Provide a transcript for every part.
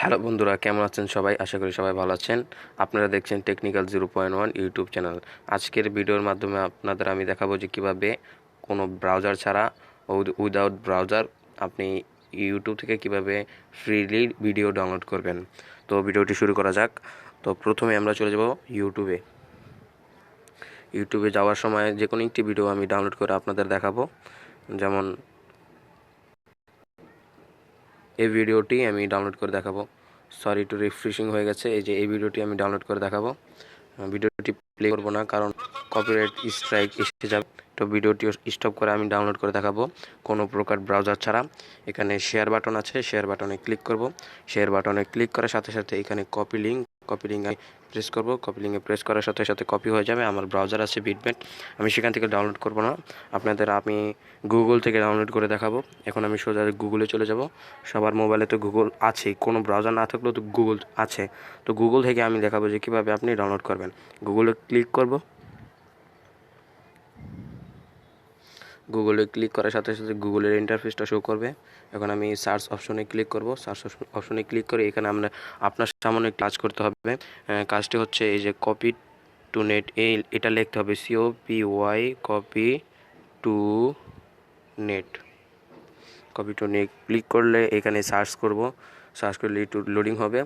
Hello বন্ধুরা, কেমন আছেন সবাই? আশা করি সবাই ভালো আছেন। আপনারা দেখছেন technical zero point one YouTube channel আজকের ভিডিওর মাধ্যমে আপনাদের আমি দেখাবো যে কীভাবে কোনো ব্রাউজার ছাড়া উইদাউট ব্রাউজার আপনি ইউটিউব থেকে কীভাবে ফ্রিলি ভিডিও ডাউনলোড করবেন। তো ভিডিওটি শুরু করা যাক। তো প্রথমে আমরা চলে যাব ইউটিউবে ইউটিউবে যাওয়ার সময় যে কোনো একটি ভিডিও আমি ডাউনলোড করে আপনাদের দেখাবো। যেমন এই ভিডিওটি আমি ডাউনলোড করে দেখাবো। সরি টু রিফ্রেশিং হয়ে গেছে, এই যে এই ভিডিওটি আমি ডাউনলোড করে দেখাবো। ভিডিওটি প্লে করব না, কারণ কপিরাইট স্ট্রাইক এসে যাবে। তো ভিডিওটি স্টপ করে আমি ডাউনলোড করে দেখাবো, কোনো প্রকার ব্রাউজার ছাড়া। এখানে শেয়ার বাটন আছে শেয়ার বাটনে ক্লিক করব। শেয়ার বাটনে ক্লিক করার সাথে সাথে এখানে কপি লিঙ্ক কপি প্রেস করব। কপি প্রেস করার সাথে সাথে কপি হয়ে যাবে। আমার ব্রাউজার আছে বিটম্যাট আমি সেখান থেকে ডাউনলোড করব না। আপনাদের আমি গুগল থেকে ডাউনলোড করে দেখাবো। এখন আমি সোজা গুগলে চলে যাব। সবার মোবাইলে তো গুগল আছে কোনো ব্রাউজার না থাকলেও তো গুগল আছে। তো গুগল থেকে আমি দেখাবো যে কীভাবে আপনি ডাউনলোড করবেন। গুগলে ক্লিক করব। গুগলে ক্লিক করার সাথে সাথে গুগলের ইন্টারফেসটা শো করবে। এখন আমি সার্চ অপশনে ক্লিক করব। সার্চ অপশনে ক্লিক করে এখানে আমরা আপনার সামনে কাজ করতে হবে। কাজটি হচ্ছে এই যে কপি টু নেট এই এটা লিখতে হবে C O P Y copy to net copy to net click করলে এখানে সার্চ করব। সার্চ করলে একটু লোডিং হবে।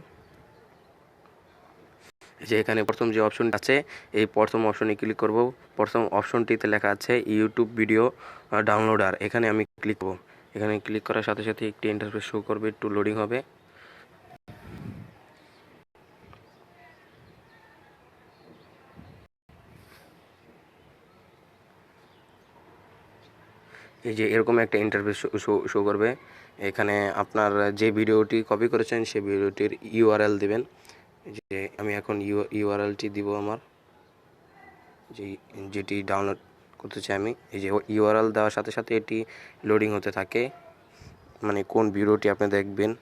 যে এখানে প্রথম যে অপশনটা আছে, এই প্রথম অপশনে ক্লিক করব। প্রথম অপশনটিতে লেখা আছে ইউটিউব ভিডিও ডাউনলোডার এখানে আমি ক্লিক করব। এখানে ক্লিক করার সাথে সাথে একটি ইন্টারফেস শো করবে, একটু লোডিং হবে। এই যে এরকম একটা ইন্টারফেস শো করবে। এখানে আপনার যে ভিডিওটি কপি করেছেন সেই ভিডিওটির ইউআরএল দিবেন। যে আমি এখন ইউ ইউআরএলটি দিব আমার। যে, যেটি ডাউনলোড করতে চাই আমি। এই যে ইউআরএল দেওয়ার সাথে সাথে এটি লোডিং হতে থাকে। মানে কোন ভিডিওটি আপনি দেখবেন।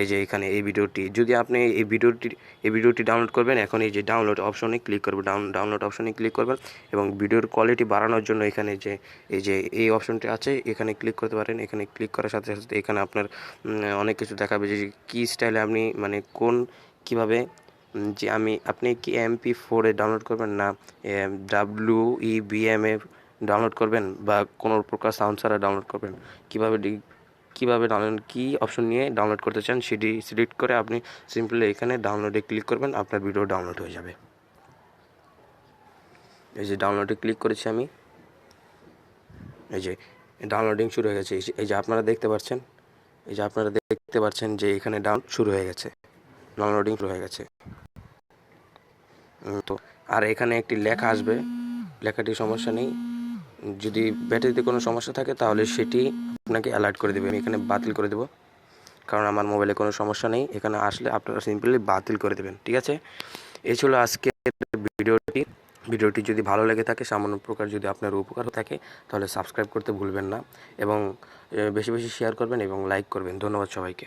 এই যে এখানে এই ভিডিওটি। যদি আপনি এই ভিডিওটি এই ভিডিওটি ডাউনলোড করবেন, এখন এই যে ডাউনলোড অপশনে ক্লিক করবেন। ডাউন ডাউনলোড অপশনে ক্লিক করবেন এবং ভিডিওর কোয়ালিটি বাড়ানোর জন্য এখানে যে, এই যে এই অপশনটি আছে, এখানে ক্লিক করতে পারেন। এখানে ক্লিক করার সাথে সাথে এখানে আপনার অনেক কিছু দেখাবে যে কী স্টাইলে আপনি মানে কোন কীভাবে যে আমি, আপনি কি এমপি ফোরে ডাউনলোড করবেন না W E B M A download করবেন বা কোনো প্রকার সাউন্ড ছাড়া ডাউনলোড করবেন? কীভাবে কীভাবে ডাউনলোড কী অপশন নিয়ে ডাউনলোড করতে চান সেটি সিলেক্ট করে আপনি সিম্পলি এখানে ডাউনলোডে ক্লিক করবেন, আপনার ভিডিও ডাউনলোড হয়ে যাবে। এই যে ডাউনলোডে ক্লিক করেছি আমি। এই যে ডাউনলোডিং শুরু হয়ে গেছে। এই যে- এই যে আপনারা দেখতে পাচ্ছেন, এই যে আপনারা দেখতে পাচ্ছেন যে এখানে ডাউন শুরু হয়ে গেছে। ডাউনলোডিং শুরু হয়ে গেছে। তো, আর এখানে একটি লেখা আসবে। লেখাটি সমস্যা নেই। যদি ব্যাটারিতে কোনো সমস্যা থাকে তাহলে সেটি আপনাকে অ্যালার্ট করে দেবে। আমি এখানে বাতিল করে দেবো। কারণ আমার মোবাইলে কোনো সমস্যা নেই। এখানে আসলে আপনারা সিম্পলি বাতিল করে দেবেন। ঠিক আছে? এই ছিল আজকের ভিডিওটি। ভিডিওটি যদি ভালো লেগে থাকে, সামান্য প্রকার যদি আপনার উপকার থাকে, তাহলে সাবস্ক্রাইব করতে ভুলবেন না। এবং বেশি বেশি শেয়ার করবেন এবং লাইক করবেন। ধন্যবাদ সবাইকে।